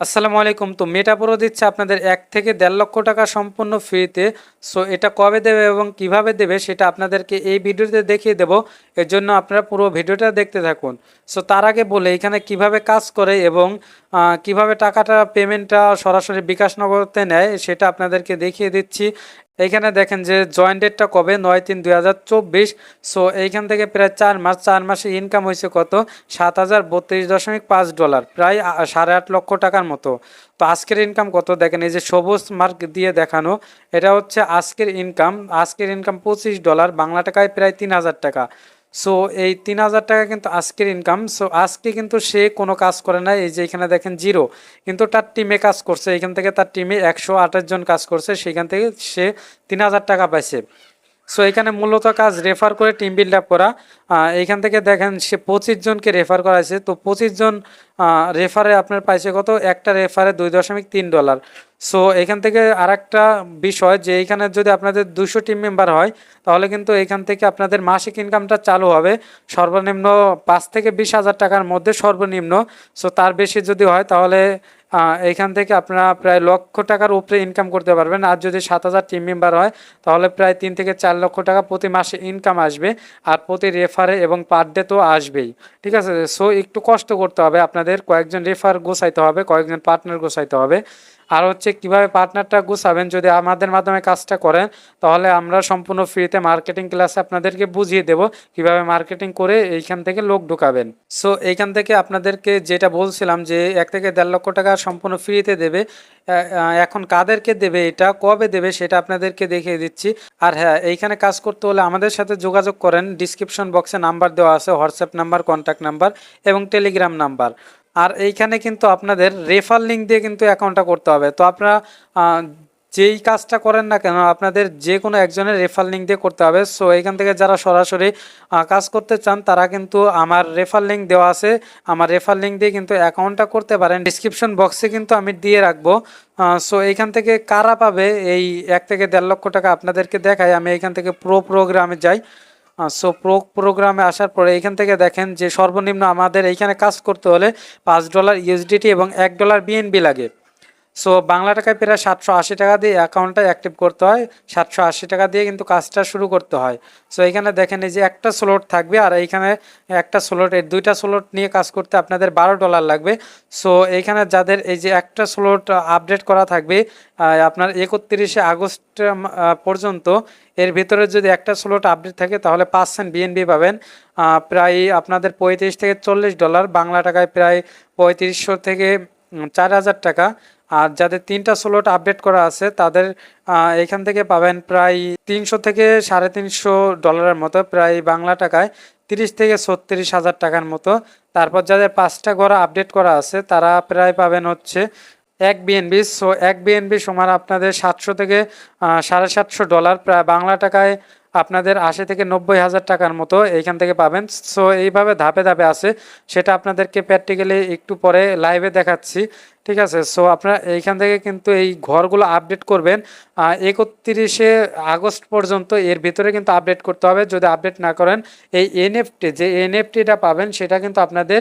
আসসালামু আলাইকুম। তো মেটাপ্রো দিচ্ছে আপনাদের এক থেকে দেড় লক্ষ টাকা সম্পূর্ণ ফ্রিতে। সো এটা কবে দেবে এবং কীভাবে দেবে সেটা আপনাদেরকে এই ভিডিওতে দেখিয়ে দেব। এর জন্য আপনারা পুরো ভিডিওটা দেখতে থাকুন। সো তার আগে বলে এখানে কীভাবে কাজ করে এবং কীভাবে টাকাটা পেমেন্টটা সরাসরি বিকাশ নগরতে নেয় সেটা আপনাদেরকে দেখিয়ে দিচ্ছি। এইখানে দেখেন যে জয়েন্ট ডেটটা কবে? নয় তিন দুই হাজার চব্বিশ। সো এইখান থেকে প্রায় চার মাস, চার মাসে ইনকাম হয়েছে কত? সাত হাজার বত্রিশ দশমিক পাঁচ ডলার প্রায় সাড়ে আট লক্ষ টাকার মতো। তো আজকের ইনকাম কত? দেখেন এই যে সবুজ মার্ক দিয়ে দেখানো, এটা হচ্ছে আজকের ইনকাম আজকের ইনকাম পঁচিশ ডলার বাংলা টাকায় প্রায় তিন হাজার টাকা। সো এই তিন হাজার টাকা কিন্তু আজকের ইনকাম সো আজকে কিন্তু সে কোনো কাজ করে না এই যে এখানে দেখেন জিরো কিন্তু তার টিমে কাজ করছে। এখান থেকে তার টিমে একশো আঠাশ জন কাজ করছে। সেখান থেকে সে তিন হাজার টাকা পাইছে। সো এখানে মূলত কাজ রেফার করে টিম বিল্ড আপ করা। আহ, এইখান থেকে দেখেন সে পঁচিশ জনকে রেফার করাইছে তো পঁচিশ জন রেফারে আপনার পাইছে কত? একটা রেফারে দুই দশমিক তিন ডলার সো এখান থেকে আর একটা বিষয় যে এইখানে যদি আপনাদের দুশো টিম মেম্বার হয় তাহলে কিন্তু এখান থেকে আপনাদের মাসিক ইনকামটা চালু হবে। সর্বনিম্ন পাঁচ থেকে বিশ হাজার টাকার মধ্যে সর্বনিম্ন। সো তার বেশি যদি হয় তাহলে আহ, এইখান থেকে আপনারা প্রায় লক্ষ টাকার উপরে ইনকাম করতে পারবেন। আর যদি সাত হাজার টিম মেম্বার হয় তাহলে প্রায় তিন থেকে চার লক্ষ টাকা প্রতি মাসে ইনকাম আসবে। আর প্রতি রেফারে এবং পার ডে তো আসবেই। ঠিক আছে? সো একটু কষ্ট করতে হবে আপনাদের। কয়েকজন রেফার গোছাইতে হবে কয়েকজন পার্টনার গোছাইতে হবে। আর হচ্ছে কীভাবে পার্টনারটা গুছাবেন, যদি আমাদের মাধ্যমে কাজটা করেন, তাহলে আমরা সম্পূর্ণ ফ্রিতে মার্কেটিং ক্লাসে আপনাদেরকে বুঝিয়ে দেব কীভাবে মার্কেটিং করে এইখান থেকে লোক ঢুকাবেন। সো এইখান থেকে আপনাদেরকে যেটা বলছিলাম যে এক থেকে দেড় লক্ষ টাকা সম্পূর্ণ ফ্রিতে দেবে এখন কাদেরকে দেবে, এটা কবে দেবে সেটা আপনাদেরকে দেখিয়ে দিচ্ছি। আর হ্যাঁ এইখানে কাজ করতে হলে আমাদের সাথে যোগাযোগ করেন ডিসক্রিপশন বক্সে নাম্বার দেওয়া আছে হোয়াটসঅ্যাপ নাম্বার কন্ট্যাক্ট নাম্বার এবং টেলিগ্রাম নাম্বার আর এইখানে কিন্তু আপনাদের রেফার লিঙ্ক দিয়ে কিন্তু অ্যাকাউন্টটা করতে হবে। তো আপনারা যেই কাজটা করেন না কেন, আপনাদের যে কোনো একজনের রেফার লিঙ্ক দিয়ে করতে হবে। সো এখান থেকে যারা সরাসরি কাজ করতে চান, তারা কিন্তু আমার রেফার লিঙ্ক দেওয়া আছে। আমার রেফার লিঙ্ক দিয়ে কিন্তু অ্যাকাউন্টটা করতে পারেন। ডিসক্রিপশন বক্সে কিন্তু আমি দিয়ে রাখব। সো এইখান থেকে কারা পাবে, এই এক থেকে দেড় লক্ষ টাকা আপনাদেরকে দেখাই। আমি এখান থেকে প্রো প্রোগ্রামে যাই। সো প্রো প্রোগ্রামে আসার পরে এখান থেকে দেখেন যে সর্বনিম্ন আমাদের এইখানে কাজ করতে হলে পাঁচ ডলার ইউএসডিটি এবং এক ডলার বিএনবি লাগে। সো বাংলা টাকায় প্রায় সাতশো আশি টাকা দিয়ে অ্যাকাউন্টটা অ্যাক্টিভ করতে হয়। সাতশো আশি টাকা দিয়ে কিন্তু কাজটা শুরু করতে হয়। সো এখানে দেখেন এই যে একটা স্লট থাকবে আর এইখানে একটা স্লট এর দুইটা স্লট নিয়ে কাজ করতে আপনাদের বারো ডলার লাগবে। সো এইখানে যাদের এই যে একটা স্লট আপডেট করা থাকবে আপনার একত্রিশে আগস্ট পর্যন্ত এর ভিতরে যদি একটা স্লট আপডেট থাকে তাহলে পার্সেন্ট বিএনবি পাবেন। প্রায় আপনাদের পঁয়ত্রিশ থেকে চল্লিশ ডলার বাংলা টাকায় প্রায় পঁয়ত্রিশশো থেকে চার হাজার টাকা। আর যাদের তিনটা স্লট আপডেট করা আছে, তাদের এখান থেকে পাবেন প্রায় তিনশো থেকে সাড়ে তিনশো ডলারের মতো, প্রায় বাংলা টাকায় তিরিশ থেকে ছত্রিশ হাজার টাকার মতো। তারপর যাদের পাঁচটা ঘর আপডেট করা আছে, তারা প্রায় পাবেন হচ্ছে এক বিএনবি সো এক বিএনবি সমান আপনাদের সাতশো থেকে সাড়ে সাতশো ডলার প্রায় বাংলা টাকায় আপনাদের আশি থেকে নব্বই হাজার টাকার মতো এইখান থেকে পাবেন। সো এইভাবে ধাপে ধাপে আছে। সেটা আপনাদেরকে প্র্যাকটিক্যালি একটু পরে লাইভে দেখাচ্ছি। ঠিক আছে? সো আপনারা এইখান থেকে কিন্তু এই ঘরগুলো আপডেট করবেন। একত্রিশে আগস্ট পর্যন্ত এর ভিতরে কিন্তু আপডেট করতে হবে। যদি আপডেট না করেন, এই এনএফটি যে এনএফটিটা পাবেন, সেটা কিন্তু আপনাদের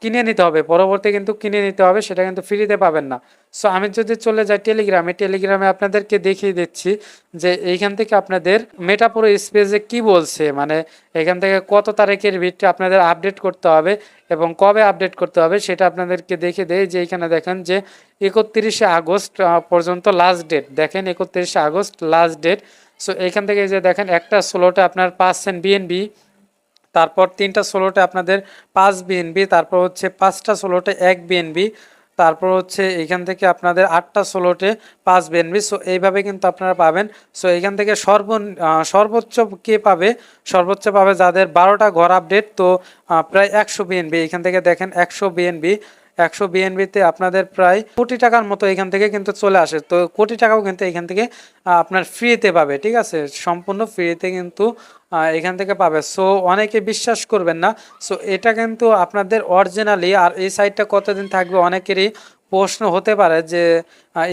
কিনে নিতে হবে। পরবর্তী কিন্তু কিনে নিতে হবে, সেটা কিন্তু ফ্রিতে পাবেন না। সো আমি যদি চলে যাই টেলিগ্রামে টেলিগ্রামে আপনাদেরকে দেখিয়ে দিচ্ছি যে এইখান থেকে আপনাদের মেটাপুরো স্পেসে কি বলছে। মানে এখান থেকে কত তারিখের ভিতরে আপনাদের আপডেট করতে হবে এবং কবে আপডেট করতে হবে সেটা আপনাদেরকে দেখে দেয় যে এখানে দেখেন যে একত্রিশে আগস্ট পর্যন্ত লাস্ট ডেট দেখেন একত্রিশে আগস্ট লাস্ট ডেট সো এখান থেকে যে দেখেন একটা ষোলোটা আপনার পার্সেন্ট বিএনবি তারপর তিনটা ষোলোটা আপনাদের পাঁচ বিএনবি তারপর হচ্ছে পাঁচটা ষোলোটা এক বিএনবি তারপর হচ্ছে এখান থেকে আপনাদের আটটা ষোলোটে পাঁচ বিএনবি সো এইভাবে কিন্তু আপনারা পাবেন। সো এখান থেকে সর্ব সর্বোচ্চ কে পাবে? সর্বোচ্চ পাবে যাদের বারোটা ঘর আপডেট তো প্রায় একশো বিএনবি এখান থেকে দেখেন একশো বিএনবি একশো বিএনবিতে আপনাদের প্রায় কোটি টাকার মতো এখান থেকে কিন্তু চলে আসে। তো কোটি টাকাও কিন্তু এখান থেকে আপনার ফ্রিতে পাবে, ঠিক আছে? সম্পূর্ণ ফ্রিতে কিন্তু এখান থেকে পাবে। সো অনেকে বিশ্বাস করবেন না। সো এটা কিন্তু আপনাদের অরিজিনালি আর এই সাইটটা কতদিন থাকবে অনেকেরই প্রশ্ন হতে পারে যে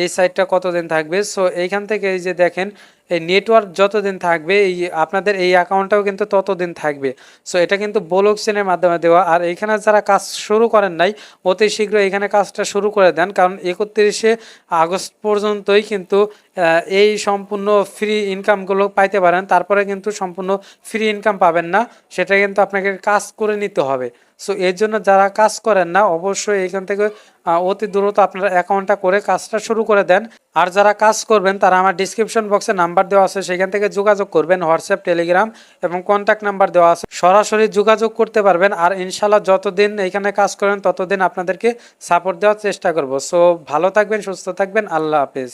এই সাইটটা কতদিন থাকবে। সো এইখান থেকে এই যে দেখেন এই নেটওয়ার্ক যতদিন থাকবে, এই আপনাদের এই অ্যাকাউন্টটাও কিন্তু ততদিন থাকবে। সো এটা কিন্তু ব্লক চেনের মাধ্যমে দেওয়া। আর এখানে যারা কাজ শুরু করেন নাই, অতি শীঘ্র এখানে কাজটা শুরু করে দেন। কারণ একত্রিশে আগস্ট পর্যন্তই কিন্তু এই সম্পূর্ণ ফ্রি ইনকামগুলো পাইতে পারেন। তারপরে কিন্তু সম্পূর্ণ ফ্রি ইনকাম পাবেন না। সেটা কিন্তু আপনাকে কাজ করে নিতে হবে। সো এর জন্য যারা কাজ করেন না, অবশ্যই এখান থেকে অতি দ্রুত আপনারা অ্যাকাউন্টটা করে কাজটা শুরু করে দেন। আর যারা কাজ করবেন, তারা আমার ডিসক্রিপশন বক্সে নাম্বার দেওয়া আছে, সেখান থেকে যোগাযোগ করবেন হোয়াটসঅ্যাপ টেলিগ্রাম এবং কন্ট্যাক্ট নাম্বার দেওয়া আছে। সরাসরি যোগাযোগ করতে পারবেন আর ইনশাল্লাহ যতদিন এখানে কাজ করেন ততদিন আপনাদেরকে সাপোর্ট দেওয়ার চেষ্টা করব। সো ভালো থাকবেন, সুস্থ থাকবেন, আল্লাহ হাফেজ।